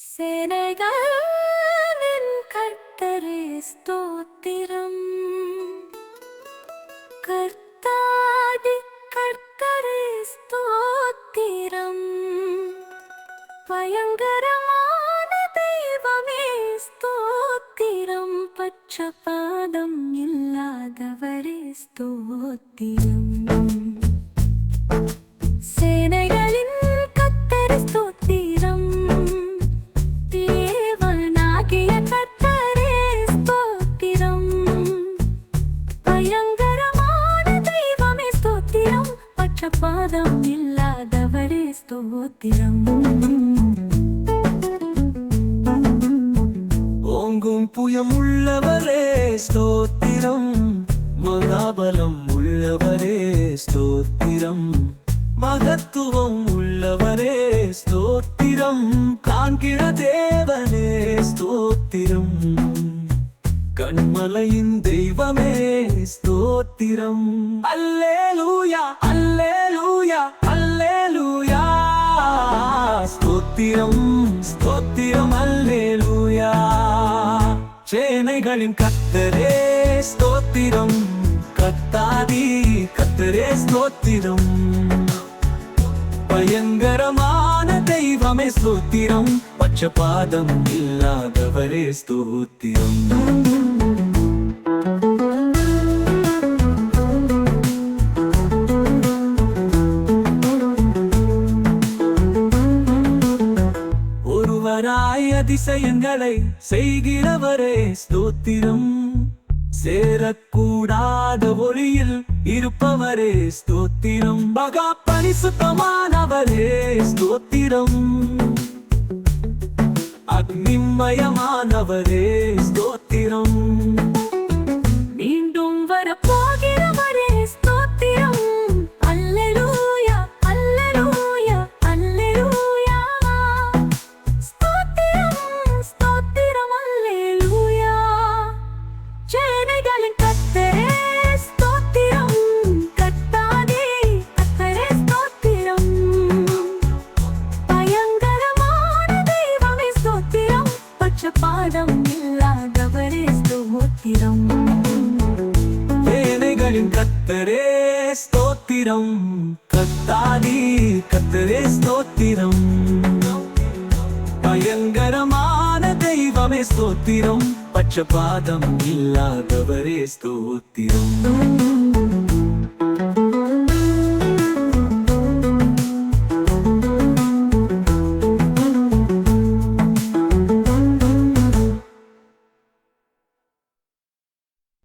சேனைகளின் கர்த்தரே ஸ்தோத்திரம். கர்த்தாதி கர்த்தரே ஸ்தோத்திரம். பயங்கரமான தெய்வமே ஸ்தோத்திரம். பட்சபாதம் இல்லாதவரே ஸ்தோத்திரம். பட்சபாதம் இல்லாதவரே ஸ்தோத்திரம். ஓங்கும் புயம் உள்ளவரே ஸ்தோத்திரம். மகாபலம் உள்ளவரே ஸ்தோத்திரம். மகத்துவம் உள்ளவரே ஸ்தோத்திரம். காண்கிற தேவனே ஸ்தோத்திரம். கண்மலையின் தெய்வமே ஸ்தோத்திரம். அல்லேலூயா அல்ல சேனைகளின் கத்தரே ஸ்தோத்திரம். கத்தாதி கத்தரே ஸ்தோத்திரம். பயங்கரமான தெய்வமே ஸ்தோத்திரம். பட்சபாதம் இல்லாதவரே ஸ்தோத்திரம். ஒருவராய் அதிசயங்களை செய்கிறவரே ஸ்தோத்திரம். சேரக்கூடாத ஒளியில் இருப்பவரே ஸ்தோத்திரம். மகா பரிசுத்தமானவரே ஸ்தோத்திரம். அக்னிமயமானவரே ஸ்தோத்திரம். ஸ்தோத்திரம் பட்சபாதம் இல்லாதவரே ஸ்தோத்திரம். வேலைகளின் கத்தரே ஸ்தோத்திரம். கத்தாதி கத்தரே ஸ்தோத்திரம். பயங்கரமான தெய்வமே ஸ்தோத்திரம். பட்சபாதம் இல்லாதவரே ஸ்தோத்திரம்.